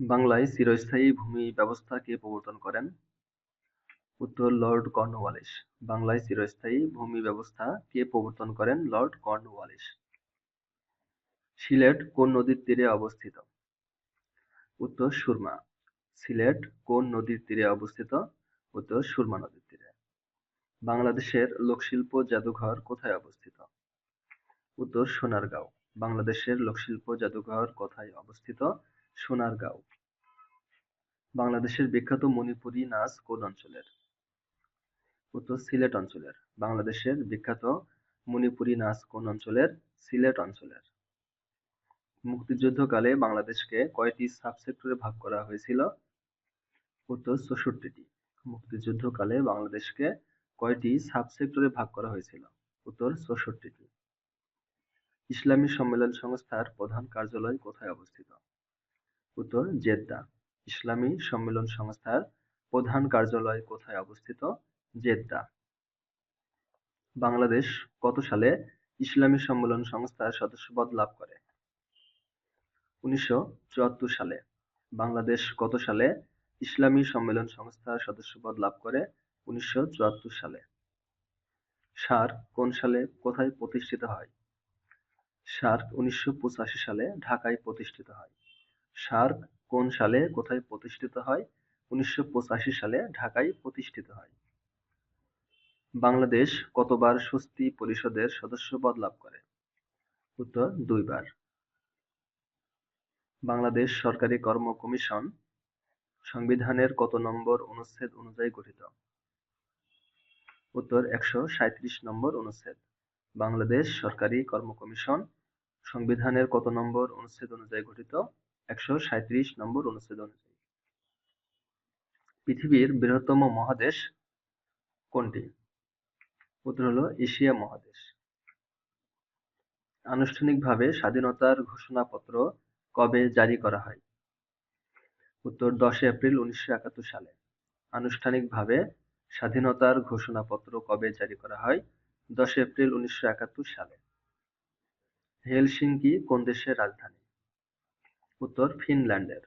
বাংলায় চিরস্থায়ী ভূমি ব্যবস্থা কে প্রবর্তন করেন? উত্তর, লর্ড কর্নওয়ালিস। বাংলায় চিরস্থায়ী ভূমি ব্যবস্থা কে প্রবর্তন করেন? Lord Cornwallis. সিলেট কোন নদীর তীরে অবস্থিত? উত্তর, সুরমা। সিলেট কোন নদীর তীরে অবস্থিত? উত্তর, সুরমা নদীর তীরে। বাংলাদেশের লোকশিল্প জাদুঘর কোথায় অবস্থিত? উত্তর, সোনারগাঁও। বাংলাদেশের লোকশিল্প জাদুঘর কোথায় অবস্থিত? সোনারগাঁও। বাংলাদেশের বিখ্যাত মণিপুরী নাচ কোন অঞ্চলের? উত্তর সিলেট অঞ্চলের। বাংলাদেশের বিখ্যাত মণিপুরী নাচ কোন অঞ্চলের? সিলেট অঞ্চলের। মুক্তিযুদ্ধকালে বাংলাদেশকে কয়টি সাব-সেক্টরে ভাগ করা হয়েছিল? উত্তর চৌষট্টিটি। মুক্তিযুদ্ধকালে বাংলাদেশকে কয়টি সাব-সেক্টরে ভাগ করা হয়েছিল? উত্তর চৌষট্টিটি। ইসলামী সম্মেলন সংস্থার প্রধান কার্যালয় কোথায় অবস্থিত? উত্তর জেদ্দা। ইসলামী সম্মেলন সংস্থার প্রধান কার্যালয় কোথায় অবস্থিত? জেদ্দা। বাংলাদেশ কত সালে ইসলামী সম্মেলন সংস্থার সদস্যপদ লাভ করে? উনিশশো সালে। বাংলাদেশ কত সালে ইসলামী সম্মেলন সংস্থার সদস্যপদ লাভ করে? উনিশশো চুয়াত্তর সালে। সার্ক কোন সালে কোথায় প্রতিষ্ঠিত হয়? সার্ক উনিশশো পঁচাশি সালে ঢাকায় প্রতিষ্ঠিত হয়। সার্ক কোন সালে কোথায় প্রতিষ্ঠিত হয়? উনিশশো পঁচাশি সালে ঢাকায় প্রতিষ্ঠিত হয়। বাংলাদেশ কতবার স্বস্তি পরিষদের সদস্যপদ লাভ করে? উত্তর, দুইবার। বাংলাদেশ সরকারি কর্ম কমিশন সংবিধানের কত নম্বর অনুচ্ছেদ অনুযায়ী গঠিত? উত্তর, একশো সাঁইত্রিশ নম্বর অনুচ্ছেদ। বাংলাদেশ সরকারি কর্ম কমিশন সংবিধানের কত নম্বর অনুচ্ছেদ অনুযায়ী গঠিত? একশো সাঁইত্রিশ নম্বর অনুচ্ছেদ অনুযায়ী। পৃথিবীর বৃহত্তম মহাদেশ কোনটি? উত্তর হলো এশিয়া মহাদেশ। আনুষ্ঠানিকভাবে স্বাধীনতার ঘোষণাপত্র কবে জারি করা হয়? উত্তর দশই এপ্রিল উনিশশো একাত্তর সালে। আনুষ্ঠানিকভাবে স্বাধীনতার ঘোষণাপত্র কবে জারি করা হয়? দশই এপ্রিল উনিশশো একাত্তর সালে। হেলসিঙ্কি কোন দেশের রাজধানী? উত্তর ফিনল্যান্ডের।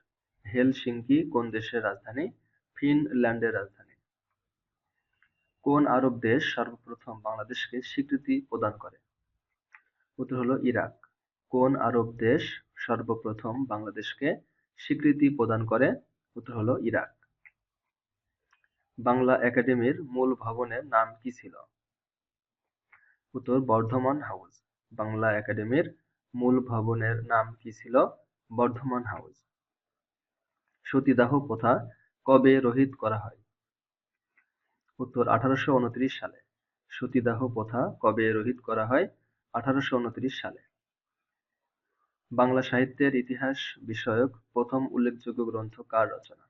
হেলসিঙ্কি কোন দেশের রাজধানী? ফিনল্যান্ডের রাজধানী। কোন আরব দেশ সর্বপ্রথম বাংলাদেশকে স্বীকৃতি প্রদান করে? উত্তর হলো ইরাক। কোন আরব দেশ সর্বপ্রথম বাংলাদেশকে স্বীকৃতি প্রদান করে? উত্তর হলো ইরাক। বাংলা একাডেমির মূল ভবনের নাম কি ছিল? উত্তর বর্ধমান হাউস। বাংলা একাডেমির মূল ভবনের নাম কি ছিল? বর্ধমান হাউস। সতীদাহ প্রথা কবে রহিত করা হয়? উত্তর, আঠারোশো উনত্রিশ সালে। সতীদাহ প্রথা কবে রহিত করা হয়? আঠারোশো উনত্রিশ সালে। বাংলা সাহিত্যের ইতিহাস বিষয়ক প্রথম উল্লেখযোগ্য গ্রন্থ কার রচনা?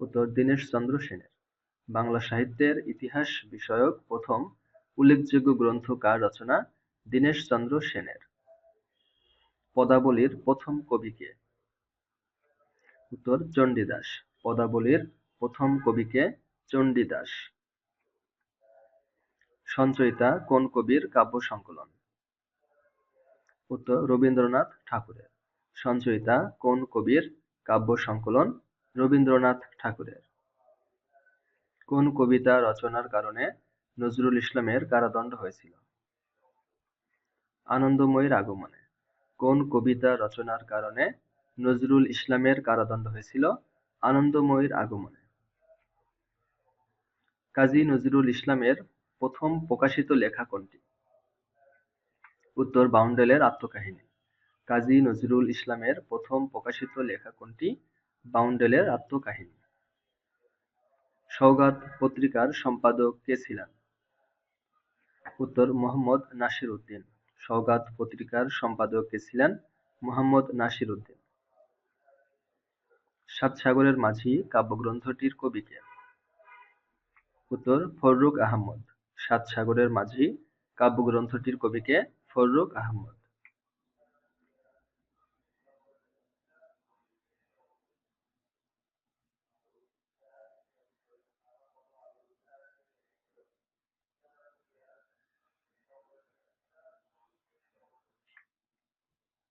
উত্তর দীনেশচন্দ্র সেনের। বাংলা সাহিত্যের ইতিহাস বিষয়ক প্রথম উল্লেখযোগ্য গ্রন্থ কার রচনা? দীনেশ চন্দ্র সেনের। পদাবলীর প্রথম কবি কে? উত্তর, চণ্ডীদাস। পদাবলীর প্রথম কবি কে? চণ্ডীদাস। সঞ্চয়িতা, কোন কবির কাব্য সংকলন? উত্তর, রবীন্দ্রনাথ ঠাকুরের। সঞ্চয়িতা, কোন কবির কাব্য সংকলন? রবীন্দ্রনাথ ঠাকুরের। কোন কবিতা রচনার কারণে নজরুল ইসলামের কারাদণ্ড হয়েছিল? আনন্দময়ীর আগমনে। কোন কবিতা রচনার কারণে নজরুল ইসলামের কারাদণ্ড হয়েছিল? আনন্দময়ীর আগমনে। কাজী নজরুল ইসলামের প্রথম প্রকাশিত লেখা কোনটি? উত্তর বাউন্ডেলের আত্মকাহিনী। কাজী নজরুল ইসলামের প্রথম প্রকাশিত লেখা কোনটি? বাউন্ডেলের আত্মকাহিনী। সওগাত পত্রিকার সম্পাদক কে ছিলেন? উত্তর মোহাম্মদ নাসির উদ্দিন। সওগাত পত্রিকার সম্পাদক ছিলেন? মোহাম্মদ নাসির উদ্দিন। সাত সাগরের মাঝি কাব্যগ্রন্থটির কবি কে? উত্তর, ফররুখ আহমদ। সাত সাগরের মাঝি কাব্যগ্রন্থটির কবি কে? ফররুখ আহমদ।